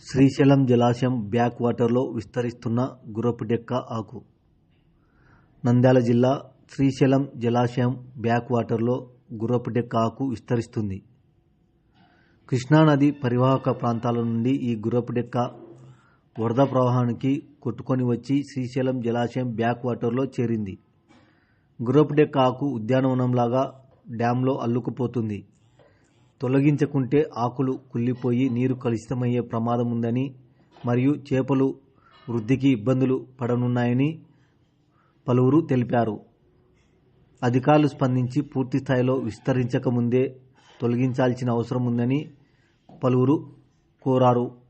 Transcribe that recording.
శ్రీశైలం జలాశయం బ్యాక్ వాటర్లో విస్తరిస్తున్న గుర్రపుడెక్క ఆకు. నంద్యాల జిల్లా శ్రీశైలం జలాశయం బ్యాక్ వాటర్లో గుర్రపుడెక్క ఆకు విస్తరిస్తుంది. కృష్ణానది పరివాహక ప్రాంతాల నుండి ఈ గుర్రపుడెక్క వరద ప్రవాహానికి కొట్టుకొని వచ్చి శ్రీశైలం జలాశయం బ్యాక్ వాటర్లో చేరింది. గుర్రపుడెక్క ఆకు ఉద్యానవనంలాగా డ్యాంలో అల్లుకుపోతుంది. తొలగించకుంటే ఆకులు కుళ్ళిపోయి నీరు కలుషితమయ్యే ప్రమాదం ఉందని మరియు చేపలు వృద్ధికి ఇబ్బందులు పడనున్నాయని పలువురు తెలిపారు. అధికారులు స్పందించి పూర్తి స్థాయిలో విస్తరించకముందే తొలగించాల్సిన అవసరం ఉందని పలువురు కోరారు.